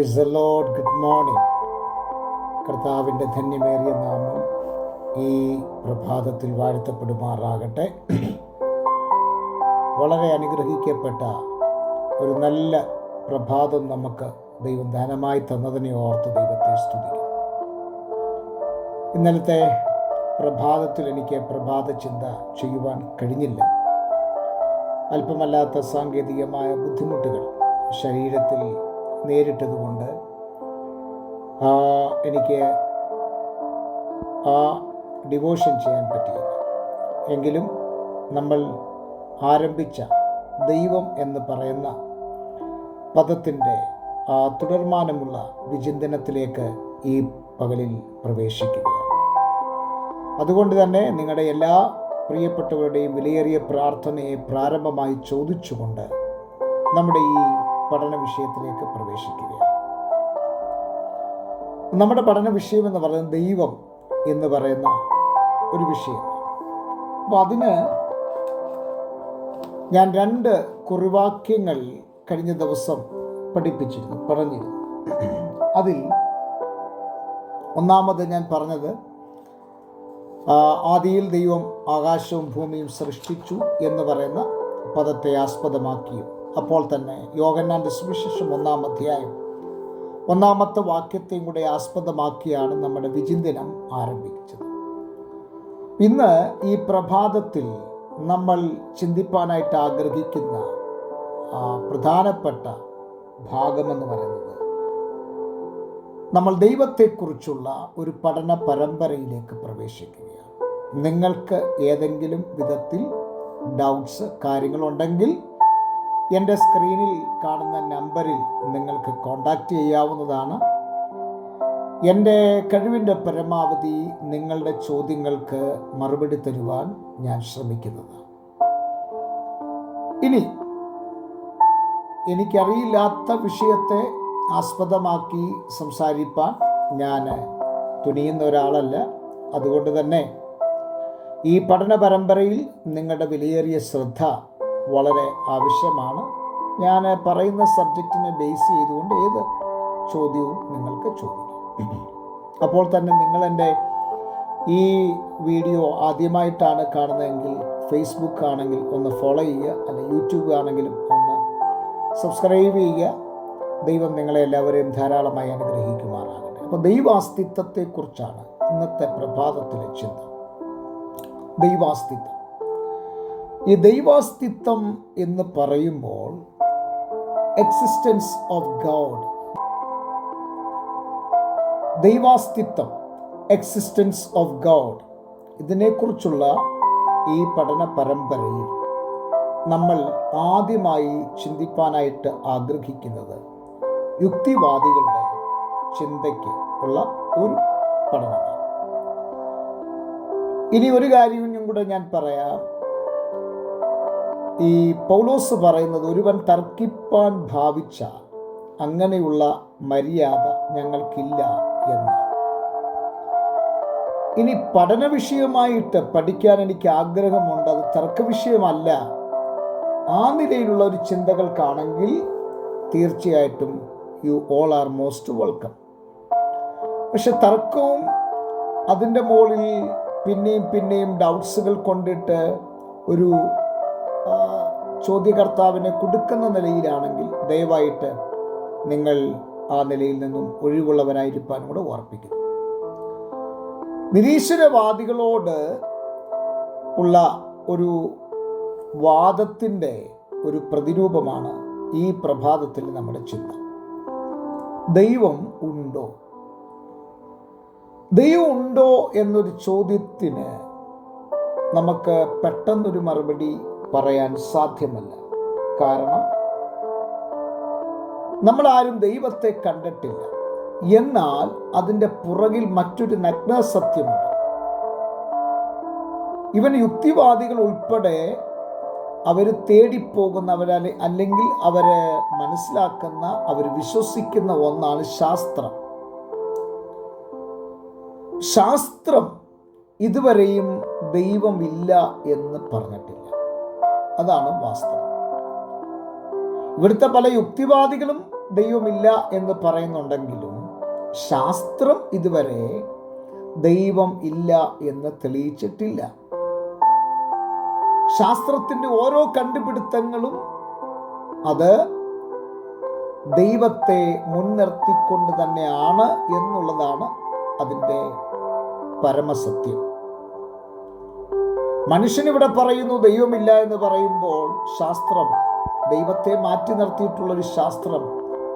Praise the lord good morning കർത്താവിന്റെ ധന്യമേറിയ നാമം ഈ പ്രഭാതത്തിൽ വാഴ്ത്തപ്പെടുമാറാകട്ടെ. വളരെ അനുഗ്രഹിക്കപ്പെട്ട ഒരു നല്ല പ്രഭാതം നമുക്ക് ദൈവം ധനമായി തന്നതിനെ ഓർത്ത് ദൈവത്തെ സ്തുതിക്കും ഇന്നലത്തെ പ്രഭാതത്തിൽ എനിക്ക് പ്രഭാത ചിന്ത ചെയ്യുവാൻ കഴിഞ്ഞില്ല. അല്പമല്ലാത്ത സാങ്കേതികമായ ബുദ്ധിമുട്ടുകൾ ശരീരത്തിൽ നേരിട്ടതുകൊണ്ട് ആ, എനിക്ക് ആ ഡിവോഷൻ ചെയ്യാൻ പറ്റിയില്ല. എങ്കിലും നമ്മൾ ആരംഭിച്ച ദൈവം എന്ന് പറയുന്ന പദത്തിന്റെ ആ തുടർമാനമുള്ള വിചിന്തനത്തിലേക്ക് ഈ പകലിൽ പ്രവേശിക്കുകയാണ്. അതുകൊണ്ട് തന്നെ നിങ്ങളുടെ എല്ലാ പ്രിയപ്പെട്ടവരുടെയും വിലയേറിയ പ്രാർത്ഥനയെ പ്രാരംഭമായി ചോദിച്ചുകൊണ്ട് നമ്മുടെ ഈ പഠന വിഷയത്തിലേക്ക് പ്രവേശിക്കുകയാണ്. നമ്മുടെ പഠന വിഷയം എന്ന് പറയുന്നത് ദൈവം എന്ന് പറയുന്ന ഒരു വിഷയം. അപ്പോൾ അതിന് ഞാൻ രണ്ട് കുറിവാക്യങ്ങൾ കഴിഞ്ഞ ദിവസം പഠിപ്പിച്ചിരുന്നു പറഞ്ഞിരുന്നു. അതിൽ ഒന്നാമത് ഞാൻ പറഞ്ഞത് ആദിയിൽ ദൈവം ആകാശവും ഭൂമിയും സൃഷ്ടിച്ചു എന്ന് പറയുന്ന പദത്തെ ആസ്പദമാക്കിയും. അപ്പോൾ തന്നെ യോഗന്നാന്റെ സുവിശേഷം ഒന്നാം അധ്യായം ഒന്നാമത്തെ വാക്യത്തെയും കൂടെ ആസ്പദമാക്കിയാണ് നമ്മുടെ വിചിന്തനം ആരംഭിച്ചത്. ഇന്ന് ഈ പ്രഭാതത്തിൽ നമ്മൾ ചിന്തിപ്പാനായിട്ട് ആഗ്രഹിക്കുന്ന പ്രധാനപ്പെട്ട ഭാഗമെന്ന് പറയുന്നത് നമ്മൾ ദൈവത്തെക്കുറിച്ചുള്ള ഒരു പഠന പരമ്പരയിലേക്ക് പ്രവേശിക്കുകയാണ്. നിങ്ങൾക്ക് ഏതെങ്കിലും വിധത്തിൽ ഡൗട്ട്സ് കാര്യങ്ങളുണ്ടെങ്കിൽ എന്റെ സ്ക്രീനിൽ കാണുന്ന നമ്പറിൽ നിങ്ങൾക്ക് കോണ്ടാക്റ്റ് ചെയ്യാവുന്നതാണ്. എന്റെ കഴിവിന്റെ പരമാവധി നിങ്ങളുടെ ചോദ്യങ്ങൾക്ക് മറുപടി തരുവാൻ ഞാൻ ശ്രമിക്കുന്നത്. ഇനി എനിക്കറിയില്ലാത്ത വിഷയത്തെ ആസ്പദമാക്കി സംസാരിപ്പാൻ ഞാൻ തുനിയുന്ന ഒരാളല്ല. അതുകൊണ്ട് തന്നെ ഈ പഠന പരമ്പരയിൽ നിങ്ങളുടെ വിലയേറിയ ശ്രദ്ധ വളരെ ആവശ്യമാണ്. ഞാൻ പറയുന്ന സബ്ജക്റ്റിനെ ബേസ് ചെയ്തുകൊണ്ട് ഏത് ചോദ്യവും നിങ്ങൾക്ക് ചോദിക്കാം. അപ്പോൾ തന്നെ നിങ്ങൾ എന്റെ ഈ വീഡിയോ ആദ്യമായിട്ടാണ് കാണുന്നതെങ്കിൽ ഫേസ്ബുക്ക് ആണെങ്കിൽ ഒന്ന് ഫോളോ ചെയ്യുക അല്ലെങ്കിൽ യൂട്യൂബ് ആണെങ്കിലും ഒന്ന് സബ്സ്ക്രൈബ് ചെയ്യുക. ദൈവം നിങ്ങളെ എല്ലാവരെയും ധാരാളമായി അനുഗ്രഹിക്കുമാറാകട്ടെ. അപ്പോൾ ദൈവാസ്തിത്വത്തെക്കുറിച്ചാണ് ഇന്നത്തെ പ്രഭാതത്തിലെ ചിന്ത. ദൈവാസ്തിത്വം. ഈ ദൈവാസ്തിത്വം എന്ന് പറയുമ്പോൾ എക്സിസ്റ്റൻസ് ഓഫ് ഗോഡ് ദൈവാസ്തിത്വം എക്സിസ്റ്റൻസ് ഓഫ് ഗോഡ് ഇതിനെക്കുറിച്ചുള്ള ഈ പഠന പരമ്പരയിൽ നമ്മൾ ആദ്യമായി ചിന്തിപ്പാനായിട്ട് ആഗ്രഹിക്കുന്നത് യുക്തിവാദികളുടെ ചിന്തയ്ക്ക് ഉള്ള ഒരു പഠനമാണ്. ഇനി ഒരു കാര്യവും കൂടെ ഞാൻ പറയാം. ഈ പൗലോസ് പറയുന്നത് ഒരുവൻ തർക്കിപ്പാൻ ഭാവിച്ച അങ്ങനെയുള്ള മര്യാദ ഞങ്ങൾക്കില്ല എന്ന്. ഇനി പഠന വിഷയമായിട്ട് പഠിക്കാൻ എനിക്ക് ആഗ്രഹമുണ്ട്. അത് തർക്ക വിഷയമല്ല. ആ നിലയിലുള്ള ഒരു ചിന്തകൾക്കാണെങ്കിൽ തീർച്ചയായിട്ടും you all are most welcome. പക്ഷെ തർക്കവും അതിന്റെ മുകളിൽ പിന്നെയും പിന്നെയും ഡൗട്ട്സുകൾ കൊണ്ടിട്ട് ഒരു ചോദ്യകർത്താവിനെ കൊടുക്കുന്ന നിലയിലാണെങ്കിൽ ദയവായിട്ട് നിങ്ങൾ ആ നിലയിൽ നിന്നും ഒഴിവുള്ളവരായിരിക്കാൻ കൂടെ ഓർപ്പിക്കുന്നു. നിരീശ്വരവാദികളോട് ഉള്ള ഒരു വാദത്തിന്റെ ഒരു പ്രതിരൂപമാണ് ഈ പ്രഭാതത്തിൽ നമ്മുടെ ചിന്ത. ദൈവം ഉണ്ടോ? ദൈവം ഉണ്ടോ എന്നൊരു ചോദ്യത്തിന് നമുക്ക് പെട്ടെന്നൊരു മറുപടി പറയാൻ സാധ്യമല്ല. കാരണം നമ്മൾ ആരും ദൈവത്തെ കണ്ടിട്ടില്ല. എന്നാൽ അതിന്റെ പുറകിൽ മറ്റൊരു നഗ്ന സത്യമുണ്ട് ഇവൻ യുക്തിവാദികൾ ഉൾപ്പെടെ അവർ തേടിപ്പോകുന്ന അവർ അല്ലെങ്കിൽ അവർ മനസ്സിലാക്കുന്ന അവർ വിശ്വസിക്കുന്ന ഒന്നാണ് ശാസ്ത്രം. ശാസ്ത്രം ഇതുവരെയും ദൈവമില്ല എന്ന് പറഞ്ഞിട്ടില്ല. അതാണ് വാസ്തവം. ഇവിടുത്തെ പല യുക്തിവാദികളും ദൈവമില്ല എന്ന് പറയുന്നുണ്ടെങ്കിലും ശാസ്ത്രം ഇതുവരെ ദൈവം ഇല്ല എന്ന് തെളിയിച്ചിട്ടില്ല. ശാസ്ത്രത്തിന്റെ ഓരോ കണ്ടുപിടുത്തങ്ങളും അത് ദൈവത്തെ മുൻനിർത്തിക്കൊണ്ട് തന്നെയാണ് എന്നുള്ളതാണ് അതിന്റെ പരമസത്യം. മനുഷ്യനിവിടെ പറയുന്നു ദൈവമില്ല എന്ന് പറയുമ്പോൾ ശാസ്ത്രം ദൈവത്തെ മാറ്റി നിർത്തിയിട്ടുള്ളൊരു ശാസ്ത്രം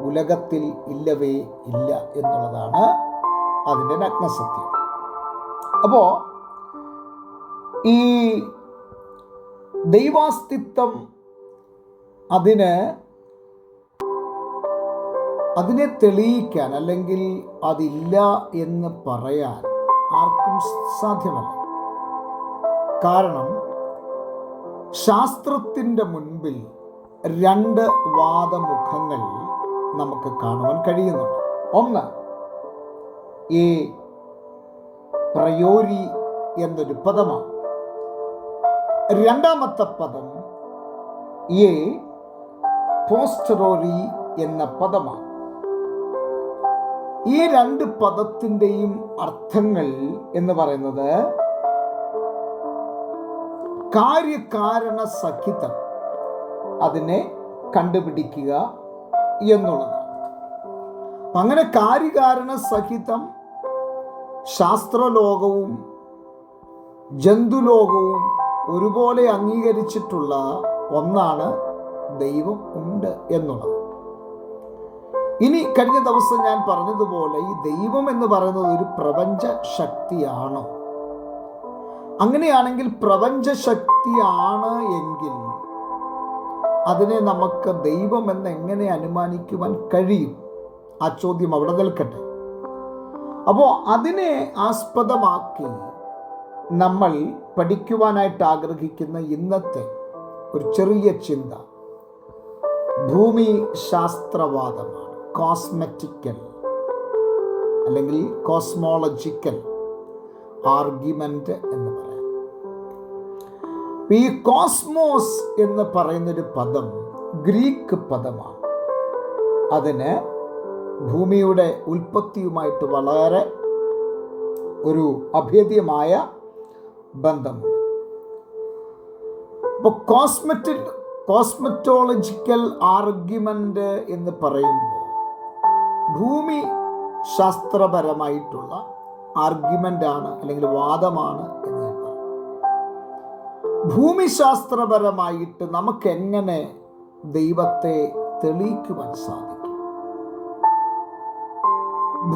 ഉലകത്തിൽ ഇല്ലവേ ഇല്ല എന്നുള്ളതാണ് അതിന്റെ നഗ്നസത്യം. അപ്പോൾ ഈ ദൈവാസ്തിത്വം അതിന് അതിനെ തെളിയിക്കാൻ അല്ലെങ്കിൽ അതില്ല എന്ന് പറയാൻ ആർക്കും സാധ്യമല്ല. കാരണം ശാസ്ത്രത്തിന്റെ മുൻപിൽ രണ്ട് വാദമുഖങ്ങൾ നമുക്ക് കാണുവാൻ കഴിയുന്നുണ്ട്. ഒന്ന് ഈ പ്രയോരി എന്നൊരു പദമാണ്. രണ്ടാമത്തെ പദം എ പോസ്റ്ററോറി എന്ന പദമാണ്. ഈ രണ്ട് പദത്തിന്റെയും അർത്ഥങ്ങൾ എന്ന് പറയുന്നത് കാര്യകാരണ സഹിതം അതിനെ കണ്ടുപിടിക്കുക എന്നുള്ളതാണ്. അങ്ങനെ കാര്യകാരണ സഹിതം ശാസ്ത്രലോകവും ജന്തുലോകവും ഒരുപോലെ അംഗീകരിച്ചിട്ടുള്ള ഒന്നാണ് ദൈവം ഉണ്ട് എന്നുള്ളത്. ഇനി കഴിഞ്ഞ ദിവസം ഞാൻ പറഞ്ഞതുപോലെ ഈ ദൈവം എന്ന് പറയുന്നത് ഒരു പ്രപഞ്ച ശക്തിയാണോ? അങ്ങനെയാണെങ്കിൽ പ്രപഞ്ച ശക്തിയാണ് എങ്കിൽ അതിനെ നമുക്ക് ദൈവം എന്ന് എങ്ങനെ അനുമാനിക്കുവാൻ കഴിയും? ആ ചോദ്യം അവിടെ നിൽക്കട്ടെ. അപ്പോൾ അതിനെ ആസ്പദമാക്കി നമ്മൾ പഠിക്കുവാനായിട്ട് ആഗ്രഹിക്കുന്ന ഇന്നത്തെ ഒരു ചെറിയ ചിന്ത. ഭൂമി ശാസ്ത്രവാദമാണ് കോസ്മെറ്റിക്കൽ അല്ലെങ്കിൽ കോസ്മോളജിക്കൽ ആർഗ്യുമെന്റ് എന്ന്. ഈ കോസ്മോസ് എന്ന് പറയുന്നൊരു പദം ഗ്രീക്ക് പദമാണ്. അതിന് ഭൂമിയുടെ ഉൽപ്പത്തിയുമായിട്ട് വളരെ ഒരു അഭേദ്യമായ ബന്ധമുണ്ട്. ഇപ്പോൾ കോസ്മെറ്റി കോസ്മെറ്റോളജിക്കൽ ആർഗ്യുമെന്റ് എന്ന് പറയുമ്പോൾ ഭൂമി ശാസ്ത്രപരമായിട്ടുള്ള ആർഗ്യുമെന്റ് ആണ് അല്ലെങ്കിൽ വാദമാണ് ഭൂമിശാസ്ത്രപരമായിട്ട് നമുക്ക് എങ്ങനെ ദൈവത്തെ തെളിയിക്കുവാൻ സാധിക്കും?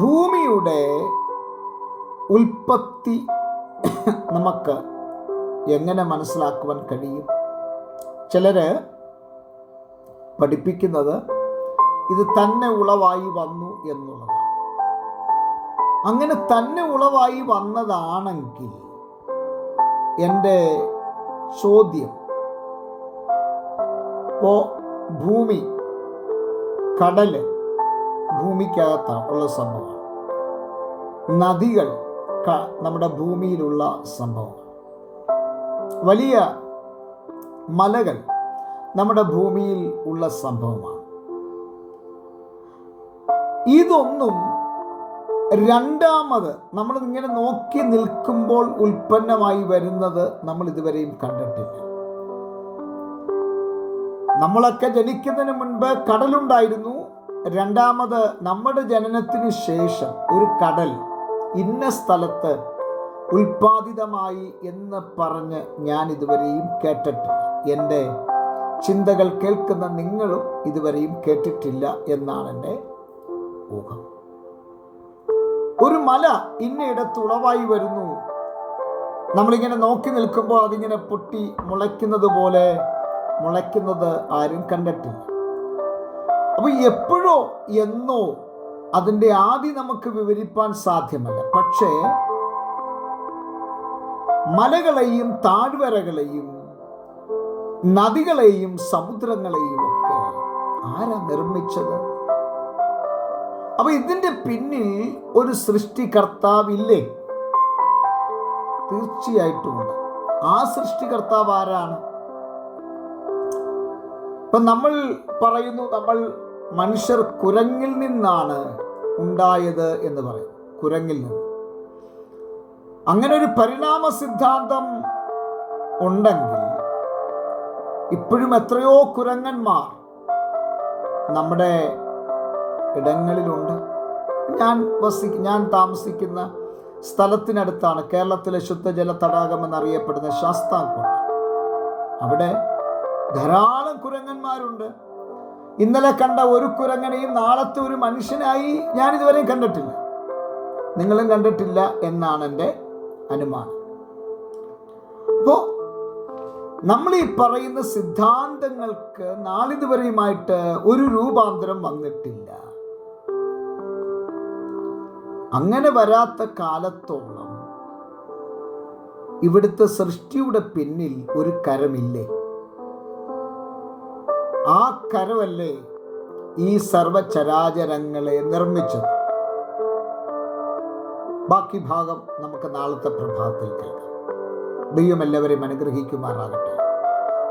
ഭൂമിയുടെ ഉൽപ്പത്തി നമുക്ക് എങ്ങനെ മനസ്സിലാക്കുവാൻ കഴിയും? ചിലർ പഠിപ്പിക്കുന്നത് ഇത് തന്നെ ഉളവായി വന്നു എന്നുള്ളതാണ്. അങ്ങനെ തന്നെ ഉളവായി വന്നതാണെങ്കിൽ എന്റെ ചോദ്യം. ഇപ്പോ ഭൂമി കടൽ ഭൂമിക്കകത്താണ് ഉള്ള സംഭവമാണ് നദികൾ നമ്മുടെ ഭൂമിയിലുള്ള സംഭവമാണ് വലിയ മലകൾ നമ്മുടെ ഭൂമിയിൽ ഉള്ള സംഭവമാണ്. ഇതൊന്നും രണ്ടാമത് നമ്മൾ ഇങ്ങനെ നോക്കി നിൽക്കുമ്പോൾ ഉൽപ്പന്നമായി വരുന്നത് നമ്മൾ ഇതുവരെയും കണ്ടിട്ടില്ല. നമ്മളൊക്കെ ജനിക്കുന്നതിന് മുൻപ് കടലുണ്ടായിരുന്നു. രണ്ടാമത് നമ്മുടെ ജനനത്തിന് ശേഷം ഒരു കടൽ ഇന്ന സ്ഥലത്ത് ഉൽപാദിതമായി എന്ന് പറഞ്ഞ് ഞാൻ ഇതുവരെയും കേട്ടിട്ടില്ല. എന്റെ ചിന്തകൾ കേൾക്കുന്ന നിങ്ങളും ഇതുവരെയും കേട്ടിട്ടില്ല എന്നാണ് എന്റെ ഊഹം. ഒരു മല ഇന്നയിടത്ത് ഉളവായി വരുന്നു. നമ്മളിങ്ങനെ നോക്കി നിൽക്കുമ്പോൾ അതിങ്ങനെ പൊട്ടി മുളയ്ക്കുന്നത് പോലെ മുളയ്ക്കുന്നത് ആരും കണ്ടിട്ടില്ല. അപ്പൊ എപ്പോഴോ എന്നോ അതിന്റെ ആദി നമുക്ക് വിവരിപ്പാൻ സാധ്യമല്ല. പക്ഷേ മലകളെയും താഴ്വരകളെയും നദികളെയും സമുദ്രങ്ങളെയും ഒക്കെ ആരാ നിർമ്മിച്ചത്? അപ്പൊ ഇതിന്റെ പിന്നിൽ ഒരു സൃഷ്ടികർത്താവില്ലേ? തീർച്ചയായിട്ടുമുണ്ട് ആ സൃഷ്ടികർത്താവ് ആരാണ്? ഇപ്പൊ നമ്മൾ പറയുന്നു നമ്മൾ മനുഷ്യർ കുരങ്ങിൽ നിന്നാണ് ഉണ്ടായത് എന്ന് പറയും കുരങ്ങിൽ നിന്ന്. അങ്ങനെ ഒരു പരിണാമ സിദ്ധാന്തം ഉണ്ടെങ്കിൽ ഇപ്പോഴും എത്രയോ കുരങ്ങന്മാർ നമ്മുടെ ഇടങ്ങളിലുണ്ട്. ഞാൻ വസി ഞാൻ താമസിക്കുന്ന സ്ഥലത്തിനടുത്താണ് കേരളത്തിലെ ശുദ്ധജല തടാകം എന്നറിയപ്പെടുന്ന ശാസ്താംകോട്ട. അവിടെ ധാരാളം കുരങ്ങന്മാരുണ്ട്. ഇന്നലെ കണ്ട ഒരു കുരങ്ങനെയും നാളത്തെ ഒരു മനുഷ്യനായി ഞാൻ ഇതുവരെയും കണ്ടിട്ടില്ല. നിങ്ങളും കണ്ടിട്ടില്ല എന്നാണ് എന്റെ അനുമാനം. അപ്പോൾ നമ്മൾ ഈ പറയുന്ന സിദ്ധാന്തങ്ങൾക്ക് നാളിതുവരെയുമായിട്ട് ഒരു രൂപാന്തരം വന്നിട്ടില്ല. അങ്ങനെ വരാത്ത കാലത്തോളം ഇവിടുത്തെ സൃഷ്ടിയുടെ പിന്നിൽ ഒരു കരമില്ലേ? ആ കരമല്ലേ ഈ സർവചരാചരങ്ങളെ നിർമ്മിച്ചത്? ബാക്കി ഭാഗം നമുക്ക് നാളത്തെ പ്രഭാതത്തിൽ കേൾക്കാം. ദൈവം എല്ലാവരെയും അനുഗ്രഹിക്കുമാറാകട്ടെ.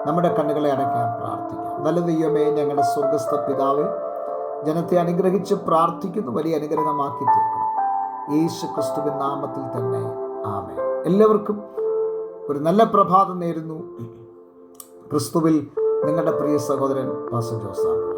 നമ്മുടെ കണ്ണുകളെ അടയ്ക്കാൻ പ്രാർത്ഥിക്കാം. നല്ല ദൈവമേ ഞങ്ങളുടെ സ്വർഗസ്ഥ പിതാവ് ജനത്തെ അനുഗ്രഹിച്ച് പ്രാർത്ഥിക്കുന്നു. വലിയ അനുഗ്രഹമാക്കി തീർക്കണം യേശു ക്രിസ്തുവിൻ നാമത്തിൽ തന്നെ. ആമേ എല്ലാവർക്കും ഒരു നല്ല പ്രഭാതം നേരുന്നു. ക്രിസ്തുവിൽ നിങ്ങളുടെ പ്രിയ സഹോദരൻ പാസ ജോസാണ്